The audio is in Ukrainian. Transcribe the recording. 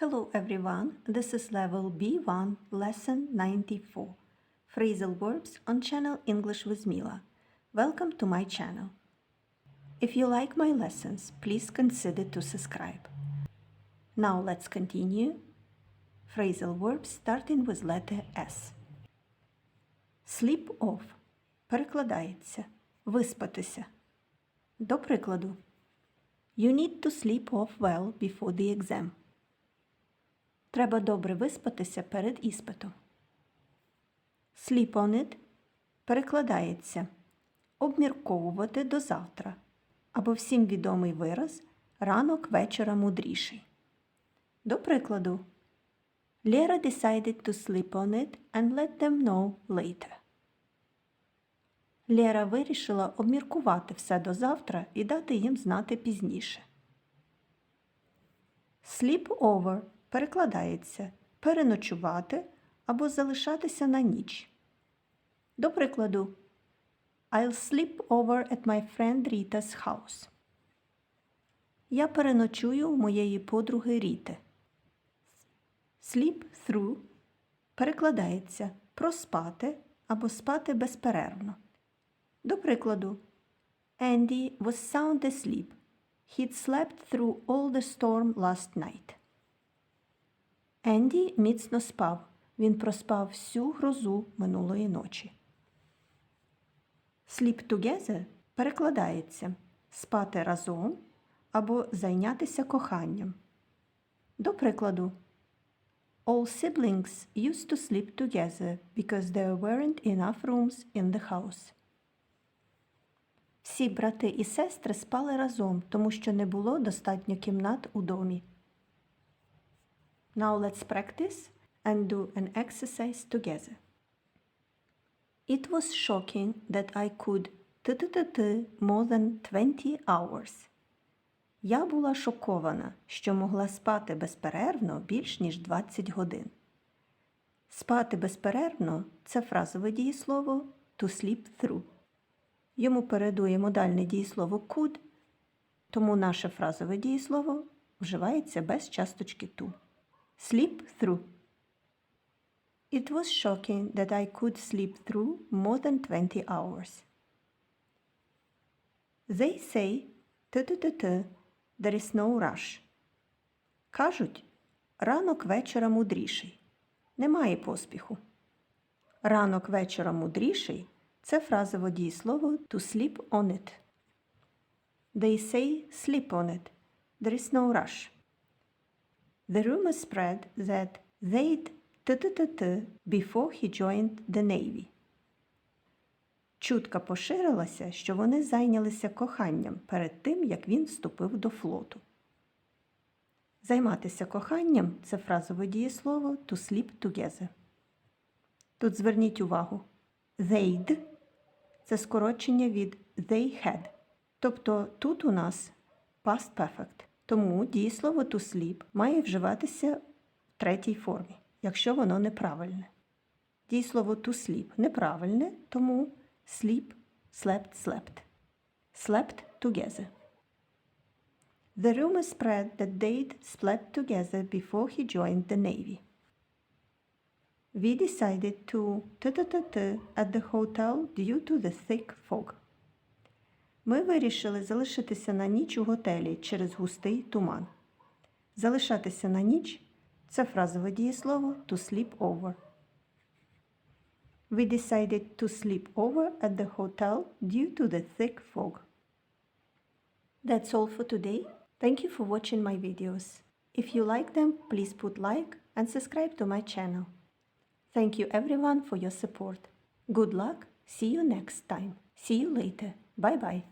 Hello everyone, this is level B1, lesson 94. Phrasal verbs on channel English with Mila. Welcome to my channel. If you like my lessons, please consider to subscribe. Now let's continue. Phrasal verbs starting with letter S. Sleep off перекладається виспатися. До прикладу. You need to sleep off well before the exam. Треба добре виспатися перед іспитом. Sleep перекладається обмірковувати до завтра або всім відомий вираз ранок вечора мудріший. До прикладу, Лера decided to sleep on it and let them know later. Лера вирішила обміркувати все до завтра і дати їм знати пізніше. Sleep over перекладається переночувати або залишатися на ніч. До прикладу, I'll sleep over at my friend Rita's house. Я переночую у моєї подруги Ріти. Sleep through перекладається проспати або спати безперервно. До прикладу, Andy was sound asleep. He'd slept through all the storm last night. Енді міцно спав. Він проспав всю грозу минулої ночі. Sleep together перекладається спати разом або зайнятися коханням. До прикладу, All siblings used to sleep together because there weren't enough rooms in the house. Всі брати і сестри спали разом, тому що не було достатньо кімнат у домі. Now let's practice and do an exercise together. It was shocking that I could t-t-t-t more than 20 hours. Я була шокована, що могла спати безперервно більш ніж 20 годин. Спати безперервно це фразове дієслово to sleep through. Йому передує модальне дієслово could, тому наше фразове дієслово вживається без часточки to. Sleep through. It was shocking that I could sleep through more than 20 hours. They say t-t-t-t, there is no rush. Кажуть, ранок вечора мудріший. Немає поспіху. Ранок вечора мудріший це фразове дієслово to sleep on it. They say sleep on it. There is no rush. The rumor spread that they'd t-t-t-t before he joined the Navy. Чутка поширилася, що вони зайнялися коханням перед тим, як він вступив до флоту. Займатися коханням це фразове дієслово to sleep together. Тут зверніть увагу. They'd – це скорочення від they had. Тобто тут у нас past perfect. Тому дієслово to sleep має вживатися в третій формі, якщо воно неправильне. Дієслово to sleep неправильне, тому sleep, slept, slept. Slept together. The rumor spread that they'd slept together before he joined the Navy. We decided to t-t-t-t at the hotel due to the thick fog. Ми вирішили залишитися на ніч у готелі через густий туман. Залишатися на ніч це фразове дієслово to sleep over. We decided to sleep over at the hotel due to the thick fog. That's all for today. Thank you for watching my videos. If you like them, please put like and subscribe to my channel. Thank you everyone for your support. Good luck. See you next time. See you later. Bye bye.